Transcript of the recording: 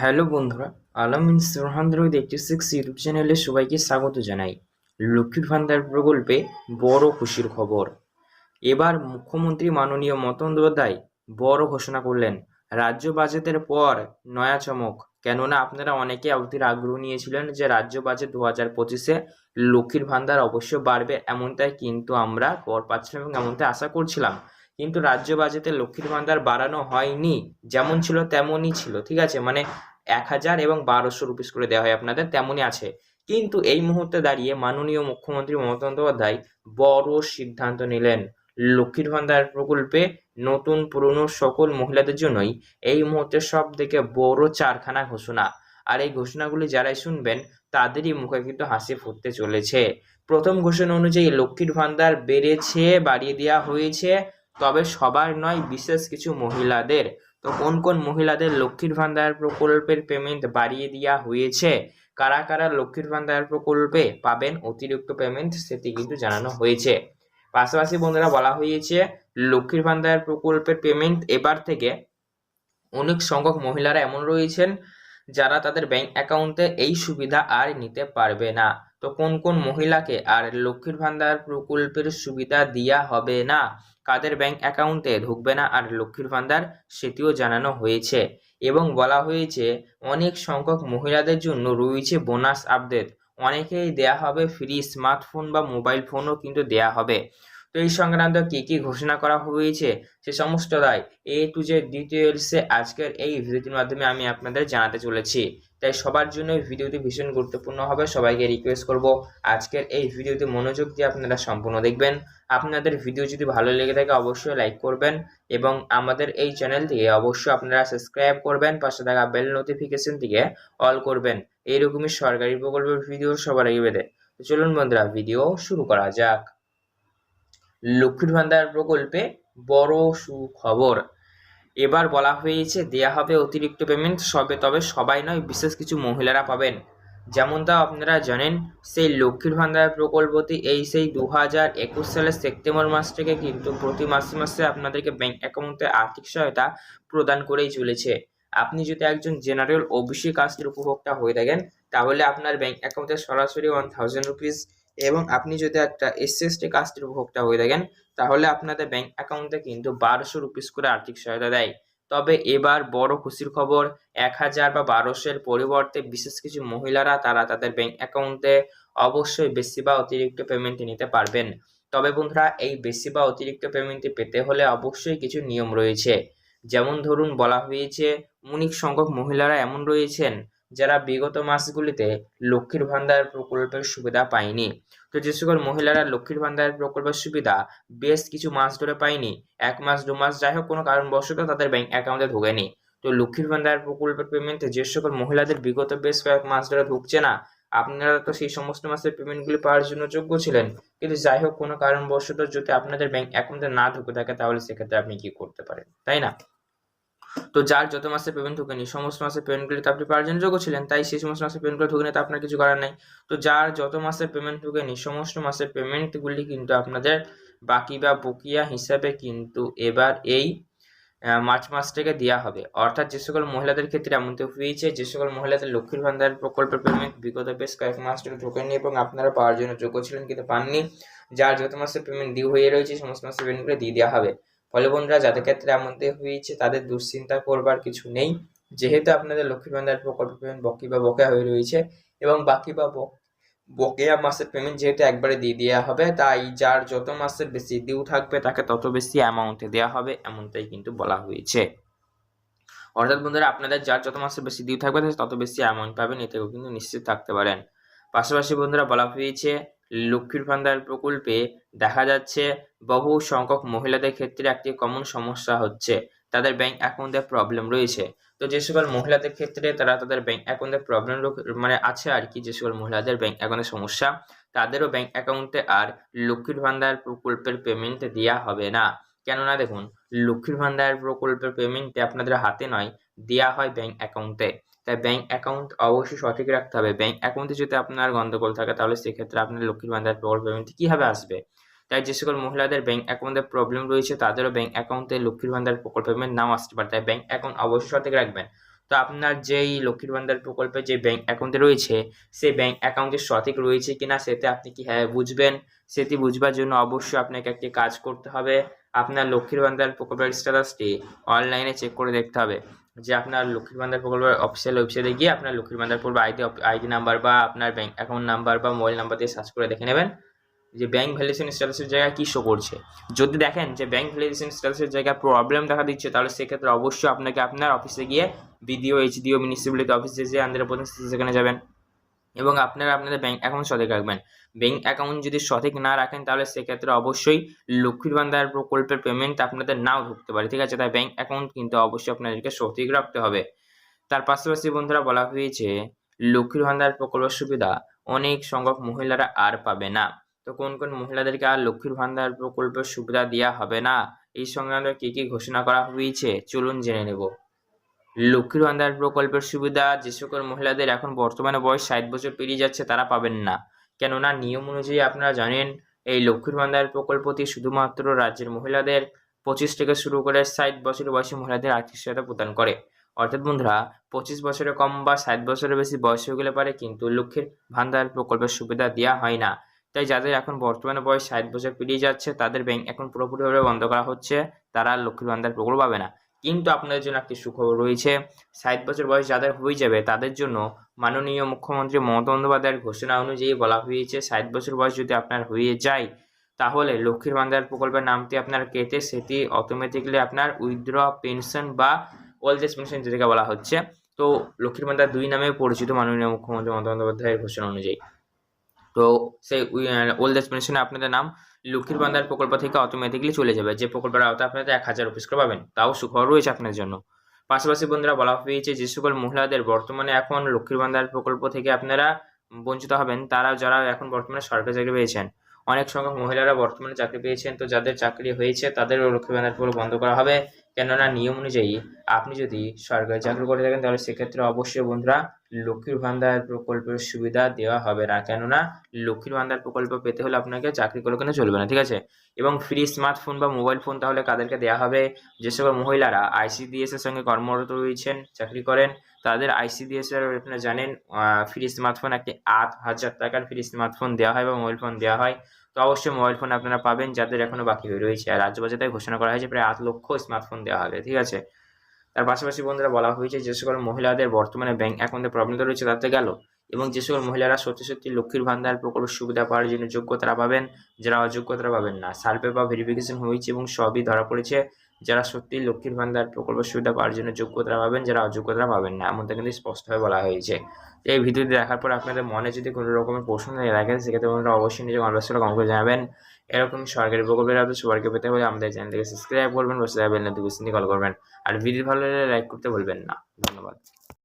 Hello বন্ধুরা, আলম ইনস্টাহান্দ্রোদ eighty six YouTube চ্যানেলে সবাইকে স্বাগত জানাই। লক্ষ্মীর ভান্ডার প্রকল্পে বড় খুশির খবর। এবার মুখ্যমন্ত্রী মাননীয় মতন বড় ঘোষণা করলেন, রাজ্য বাজেটের পর নয়া চমক। কেননা আপনারা অনেকে অধীর আগ্রহ নিয়েছিলেন যে রাজ্য বাজেট দু হাজার পঁচিশে লক্ষ্মীর ভান্ডার অবশ্য বাড়বে এমনটাই কিন্তু আমরা খবর পাচ্ছিলাম এবং এমনটাই আশা করছিলাম। কিন্তু রাজ্য বাজেটে লক্ষ্মীর ভান্ডার বাড়ানো হয়নি। যেমন ছিল, তেমনই ছিল, ঠিক আছে? মানে এক হাজার এবং বারোশো রুপিস করে দেওয়া হয় আপনাদের, তেমনই আছে। কিন্তু এই মুহূর্তে দাঁড়িয়ে মাননীয় মুখ্যমন্ত্রী মমতা বন্দ্যোপাধ্যায় বড় সিদ্ধান্ত নিলেন। লক্ষ্মীর ভান্ডার প্রকল্পে নতুন পুরনো সকল মহিলাদের জন্যই এই মুহূর্তে সব থেকে বড় চারখানা ঘোষণা। আর এই ঘোষণাগুলি যারাই শুনবেন, তাদেরই মুখে কিন্তু হাসি ফুটতে চলেছে। প্রথম ঘোষণা অনুযায়ী লক্ষ্মীর ভান্ডার বেড়েছে, বাড়িয়ে দেওয়া হয়েছে। তবে সবার নয়, বিশেষ কিছু মহিলাদের। তো কোন কোন মহিলাদের লক্ষ্মীর ভান্ডার প্রকল্পের পেমেন্ট বাড়িয়ে দেওয়া হয়েছে? কারা কারা লক্ষ্মীর ভান্ডার প্রকল্পে পাবেন অতিরিক্ত পেমেন্ট সেটি কিন্তু জানানো হয়েছে। পাশাপাশি বন্ধুরা বলা হয়েছে, লক্ষ্মীর ভান্ডার প্রকল্পের পেমেন্ট এবার থেকে অনেক সংখ্যক মহিলারা এমন রয়েছেন যারা তাদের ব্যাংক অ্যাকাউন্টে এই সুবিধা আর নিতে পারবে না। তো কোন কোন মহিলাকে আর লক্ষ্মীর ভান্ডার প্রকল্পের সুবিধা দেওয়া হবে না? কাদের ব্যাংক অ্যাকাউন্টে ঢুকবে না আর লক্ষ্মীর ভান্ডার সেটিও জানানো হয়েছে। এবং বলা হয়েছে, অনেক সংখ্যক মহিলাদের জন্য রয়েছে বোনাস আপডেট। অনেকেই দেয়া হবে ফ্রি স্মার্টফোন বা মোবাইল ফোনও কিন্তু দেয়া হবে। তো এই সংক্রান্ত কী কী ঘোষণা করা হয়েছে, সে সমস্ত দায় এ টু জে ডিটেলসে আজকের এই ভিডিওটির মাধ্যমে আমি আপনাদের জানাতে চলেছি। তাই সবার জন্য ভিডিওটি ভীষণ গুরুত্বপূর্ণ হবে। সবাইকে রিকোয়েস্ট করব আজকের এই ভিডিওতে মনোযোগ দিয়ে আপনারা সম্পূর্ণ দেখবেন। আপনাদের ভিডিও যদি ভালো লেগে থাকে অবশ্যই লাইক করবেন এবং আমাদের এই চ্যানেলটিকে অবশ্যই আপনারা সাবস্ক্রাইব করবেন, পাশে থাকা বেল নোটিফিকেশন থেকে অল করবেন। এইরকমই সরকারি প্রকল্পের ভিডিও সবার আগে বেঁধে তো চলুন বন্ধুরা ভিডিও শুরু করা যাক। লক্ষ্মীর ভান্ডার প্রকল্পে বড় সুখবর। এবার বলা হয়েছে দেয়া হবে অতিরিক্ত পেমেন্ট সবে তবে সবাই নয়, বিশেষ কিছু মহিলারা পাবেন। যেমনটা আপনারা জানেন, সেই লক্ষ্মীর ভান্ডার প্রকল্পটি এই সেই দু হাজার একুশ সালের সেপ্টেম্বর মাস থেকে কিন্তু প্রতি মাসে মাসে আপনাদেরকে ব্যাংক অ্যাকাউন্টে আর্থিক সহায়তা প্রদান করেই চলেছে। আপনি যদি একজন জেনারেল ওবিসি কাস্টের উপভোক্তা হয়ে থাকেন, তাহলে আপনার ব্যাংক অ্যাকাউন্টে সরাসরি ওয়ান থাউজেন্ড রুপিস এবং আপনি যদি একটা এসসি কাস্টের উপভোক্তা হয়ে থাকেন, তাহলে আপনাদের ব্যাংক অ্যাকাউন্টে কিন্তু বারোশো রুপিস করে আর্থিক সহায়তা দেয়। তবে এবার বড় খুশির খবর, এক হাজার বা বারোশোর পরিবর্তে বিশেষ কিছু মহিলারা তারা তাদের ব্যাংক অ্যাকাউন্টে অবশ্যই বেশি বা অতিরিক্ত পেমেন্ট নিতে পারবেন। তবে বন্ধুরা, এই বেশি বা অতিরিক্ত পেমেন্টটি পেতে হলে অবশ্যই কিছু নিয়ম রয়েছে। যেমন ধরুন, বলা হয়েছে অনেক সংখ্যক মহিলারা এমন রয়েছেন যারা বিগত মাসগুলিতে লক্ষ্মীর ভান্ডার প্রকল্পের সুবিধা পায়নি। তো যে সকল মহিলারা লক্ষ্মীর ভান্ডার প্রকল্পের সুবিধা বেশ কিছু মাস ধরে পায়নি, এক মাস, দু মাস, যাই হোক, কোনো কারণবশত তাদের ব্যাংক অ্যাকাউন্টে ঢোকেনি। তো লক্ষ্মীর ভান্ডার প্রকল্পের পেমেন্টে যে সকল মহিলাদের বিগত বেশ কয়েক মাস ধরে ঢুকছে না, আপনারা তো সেই সমস্ত মাসের পেমেন্টগুলি পাওয়ার জন্য যোগ্য ছিলেন। কিন্তু যাই হোক, কোনো কারণবশত যদি আপনাদের ব্যাংক অ্যাকাউন্টে না ঢুকে থাকে, তাহলে সেক্ষেত্রে আপনি কি করতে পারেন? তাই না? তো যার যত মাসে পেমেন্ট ঢোকেনি সমস্ত মাসের পেমেন্টগুলি তো আপনি পাওয়ার যোগ্য ছিলেন, তাই সেই সমস্ত মাসের পেমেন্টগুলো ঢোকেনি তো আপনার কিছু করার নাই। তো যার যত মাসে পেমেন্ট ঢোকেনি সমস্ত মাসের পেমেন্টগুলি কিন্তু আপনাদের বাকি বা বকিয়া হিসাবে কিন্তু এবার এই মার্চ মাস থেকে দেওয়া হবে। অর্থাৎ যে সকল মহিলাদের ক্ষেত্রে এমনটি হয়েছে, যে সকল মহিলাদের লক্ষ্মীর ভান্ডার প্রকল্পের পেমেন্ট বিগত বেশ কয়েক মাস ধরে ঢোকেনি এবং আপনারা পাওয়ার জন্য যোগ্য ছিলেন কিন্তু পাননি, যার যত মাসের পেমেন্ট ডিউ হয়ে রয়েছে, সমস্ত মাসের পেমেন্টগুলো দিয়ে দেওয়া হবে। ফলে বন্ধুরা, যাদের ক্ষেত্রে এমনটি হয়েছে, তাদের দুশ্চিন্তা করবার কিছু নেই। যেহেতু আপনাদের লক্ষ্মী ভান্ডার প্রকল্প পেমেন্ট বকি বা বকেয়া হয়ে রয়েছে এবং বাকি বা বকেয়া মাসের পেমেন্ট যেহেতু একবারে দিয়ে দেওয়া হবে, তাই যার যত মাসের বেশি ডিউ থাকবে, তাকে তত বেশি অ্যামাউন্টে দেওয়া হবে, এমনটাই কিন্তু বলা হয়েছে। অর্থাৎ বন্ধুরা, আপনাদের যার যত মাসের বেশি ডিউ থাকবে তত বেশি অ্যামাউন্ট পাবেন, এতেও কিন্তু নিশ্চিত থাকতে পারেন। পাশাপাশি বন্ধুরা, বলা হয়েছে লক্ষ্মীর ভান্ডার প্রকল্পে দেখা যাচ্ছে বহু সংখ্যক মহিলাদের ক্ষেত্রে একটি কমন সমস্যা হচ্ছে তাদের ব্যাংক অ্যাকাউন্টে প্রবলেম রয়েছে। তো যে সকল মহিলাদের ক্ষেত্রে তারা তাদের ব্যাংক অ্যাকাউন্টে প্রবলেম মানে আছে আর কি, যে সকল মহিলাদের ব্যাংক অ্যাকাউন্টে সমস্যা, তাদেরও ব্যাংক অ্যাকাউন্টে আর লক্ষ্মীর ভান্ডার প্রকল্পের পেমেন্ট দেওয়া হবে না। কেননা দেখুন, লক্ষ্মীর ভান্ডার প্রকল্পের পেমেন্টে আপনাদের হাতে নয় দেওয়া হয় ব্যাংক অ্যাকাউন্টে তাই ব্যাংক অ্যাকাউন্ট অবশ্যই সঠিক রাখতে হবে। ব্যাংক অ্যাকাউন্টে যদি আপনার গন্ডগোল থাকে, তাহলে সেক্ষেত্রে আপনার লক্ষ্মীর ভান্ডার প্রকল্প কীভাবে আসবে? তাই যে সকল মহিলাদের ব্যাংক অ্যাকাউন্টে প্রবলেম রয়েছে, তাদেরও ব্যাংক অ্যাকাউন্টে লক্ষ্মীর ভান্ডার প্রকল্প পেমেন্ট নাও আসতে পারে। তাই ব্যাংক অ্যাকাউন্ট অবশ্যই সঠিক রাখবেন। তো আপনার যেই লক্ষ্মীর ভান্ডার প্রকল্পে যে ব্যাংক অ্যাকাউন্টে রয়েছে, সেই ব্যাংক অ্যাকাউন্টে সঠিক রয়েছে কিনা, সেটা আপনি কি হ্যাঁ বুঝবেন? সেটি বুঝবার জন্য অবশ্যই আপনাকে একটি কাজ করতে হবে। আপনার লক্ষ্মীর ভান্ডার প্রকল্পের স্ট্যাটাসটি অনলাইনে চেক করে দেখতে হবে। যে আপনার লক্ষ্মীর ভান্ডার প্রকল্পের অফিসিয়াল ওয়েবসাইটে গিয়ে আপনার লক্ষ্মীর ভান্ডার প্রকল্প আইডি আইডি নাম্বার বা আপনার ব্যাঙ্ক অ্যাকাউন্ট নাম্বার বা মোবাইল নাম্বার দিয়ে সার্চ করে দেখে নেবেন। যে ব্যাঙ্ক ভ্যালিডেশন স্ট্যাটাসের জায়গায় কী শো করছে। যদি দেখেন যে ব্যাঙ্ক ভ্যালিডেশন স্ট্যাটাসের জায়গায় প্রবলেম দেখা দিচ্ছে, তাহলে সেক্ষেত্রে অবশ্যই আপনাকে আপনার অফিসে গিয়ে বিডিও এইচডিও মিউনিসিপ্যালিটি অফিসে যে আন্ধ্রপ্রদেশ সেখানে যাবেন। এবং আপনারা আপনাদের ব্যাঙ্ক অ্যাকাউন্ট সঠিক রাখবেন। ব্যাঙ্ক অ্যাকাউন্ট যদি সঠিক না রাখেন, তাহলে সেক্ষেত্রে অবশ্যই লক্ষ্মীর ভান্ডার প্রকল্পের পেমেন্ট আপনাদের নাও ঢুকতে পারে, ঠিক আছে? তাই ব্যাঙ্ক অ্যাকাউন্ট কিন্তু অবশ্যই আপনাদেরকে সঠিক রাখতে হবে। তার পাশাপাশি বন্ধুরা বলা হয়েছে, লক্ষ্মীর ভান্ডার প্রকল্পের সুবিধা অনেক সংখ্যক মহিলারা আর পাবে না। তো কোন কোন মহিলাদেরকে আর লক্ষ্মীর ভান্ডার প্রকল্পের সুবিধা দেওয়া হবে না? এই সংক্রান্ত কী কী ঘোষণা করা হয়েছে? চলুন জেনে নেব। লক্ষ্মীর ভান্ডার প্রকল্পের সুবিধা, যে সকল মহিলাদের এখন বর্তমানে বয়স ষাট বছর পেরিয়ে যাচ্ছে, তারা পাবেন না। কেননা নিয়ম অনুযায়ী আপনারা জানেন, এই লক্ষ্মীর ভান্ডার প্রকল্পটি শুধুমাত্র রাজ্যের মহিলাদের পঁচিশ থেকে শুরু করে ষাট বছর বয়সী মহিলাদের আর্থিক সহায়তা প্রদান করে। অর্থাৎ বন্ধুরা, পঁচিশ বছরের কম বা ষাট বছরের বেশি বয়স হয়ে গেলে পারে কিন্তু লক্ষ্মীর ভান্ডার প্রকল্পের সুবিধা দেওয়া হয় না। তাই যাদের এখন বর্তমানে বয়স ষাট বছর পেরিয়ে যাচ্ছে, তাদের ব্যাংক এখন পুরোপুরিভাবে বন্ধ করা হচ্ছে, তারা লক্ষ্মীর ভান্ডার প্রকল্প পাবে না। কিন্তু আপনাদের জন্য একটি সুখবর রয়েছে। ষাট বছর বয়স যাদের হয়ে যাবে, তাদের জন্য মাননীয় মুখ্যমন্ত্রী মমতা বন্দ্যোপাধ্যায়ের ঘোষণা অনুযায়ী বলা হয়েছে, ষাট বছর বয়স যদি আপনার হয়ে যায়, তাহলে লক্ষ্মীর ভান্ডার প্রকল্পের নামটি আপনার কেটে সেটি অটোমেটিকলি আপনার উইথড্র পেনশন বা ওল্ড এজ পেনশন যেটাকে বলা হচ্ছে। তো লক্ষ্মীর ভান্ডার দুই নামে পরিচিত মাননীয় মুখ্যমন্ত্রী মমতা বন্দ্যোপাধ্যায়ের ঘোষণা অনুযায়ী। তো সেই ওল্ড এজ পেনশনে আপনাদের নাম লক্ষ্মীর ভান্ডার প্রকল্প থেকে অটোমেটিকলি চলে যাবে। যে প্রকল্পের আওতায় আপনাদের এক হাজার অফিস করে পাবেন, তাও সুখবর রয়েছে আপনাদের জন্য। পাশাপাশি বন্ধুরা বলা হয়েছে যে সকল মহিলাদের বর্তমানে এখন লক্ষ্মীর ভান্ডার প্রকল্প থেকে আপনারা বঞ্চিত হবেন তারা যারা এখন বর্তমানে সরকারি চাকরি পেয়েছেন, অনেক সংখ্যক মহিলারা বর্তমানে চাকরি পেয়েছেন, তো যাদের চাকরি হয়েছে তাদের লক্ষ্মীর ভান্ডার প্রকল্প বন্ধ করা হবে। কেননা নিয়ম অনুযায়ী আপনি যদি সরকারি চাকরি করে থাকেন, তাহলে সেক্ষেত্রে অবশ্যই বন্ধুরা লক্ষ্মীর ভান্ডার প্রকল্পের সুবিধা দেওয়া হবে না। কেননা, লক্ষ্মীর ভান্ডার প্রকল্প পেতে হলে আপনাকে চাকরি করে কেন চলবে না, ঠিক আছে? এবং ফ্রি স্মার্টফোন বা মোবাইল ফোন তাহলে কাদেরকে দেওয়া হবে? যে সকল মহিলারা আইসিডিএস এর সঙ্গে কর্মরত রয়েছেন, চাকরি করেন, তাদের আইসিডিএস এর আপনারা জানেন ফ্রি স্মার্টফোন একটি আট হাজার টাকার ফ্রি স্মার্টফোন দেওয়া হয় বা মোবাইল ফোন দেওয়া হয়। তো অবশ্যই মোবাইল ফোন আপনারা পাবেন, যাদের এখনও বাকি রয়েছে। আর রাজ্য বাজেটে ঘোষণা করা হয়েছে, প্রায় আট লক্ষ স্মার্টফোন দেওয়া হবে, ঠিক আছে? তার পাশাপাশি বন্ধুরা বলা হয়েছে যে সকল মহিলাদের বর্তমানে ব্যাংক অ্যাকাউন্টে প্রবলেম রয়েছে তাতে গেল। এবং যে সকল মহিলারা সত্যি সত্যি লক্ষ্মীর ভান্ডার প্রকল্প সুবিধা পাওয়ার জন্য যোগ্যতা পাবেন, যারা অযোগ্যতারা পাবেন না। সার্ভে বা ভেরিফিকেশন হয়েছে এবং সবই ধরা পড়েছে। যারা সত্যি লক্ষ্মীর ভান্ডার প্রকল্প সুবিধা পাওয়ার জন্য যোগ্যতা পাবেন, যারা অযোগ্যতা পাবেন না। এমনটা কিন্তু স্পষ্টভাবে বলা হয়েছে। এই ভিডিওটি দেখার পর আপনাদের মনে যদি কোনো রকমের প্রশ্ন নিয়ে রাখেন সেক্ষেত্রে আপনারা অবশ্যই নিজের কনভার্স করে কমেন্ট করে জানাবেন। এরকম সরকারি প্রকল্পের আপনি সবাইকে পেতে হলে আমাদের চ্যানেলটিকে সাবস্ক্রাইব করবেন বসে যাবেন নোটিফিকেশনটি কল করবেন। আর ভিডিও ভালো লাগলে লাইক করতে ভুলবেন না। ধন্যবাদ।